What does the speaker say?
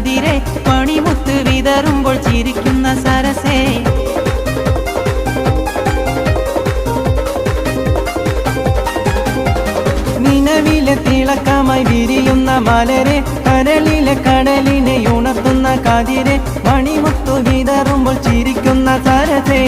കതിരെ പണിമുത്ത് വിതറുമ്പോൾ ചിരിക്കുന്ന സരസേ. നിലവിലെ തിളക്കമായി വിരിയുന്ന മലരെ കരളിലെ കടലിനെ ഉണർത്തുന്ന കതിരെ മണിമുത്തു വിതറുമ്പോൾ ചിരിക്കുന്ന സരസേ.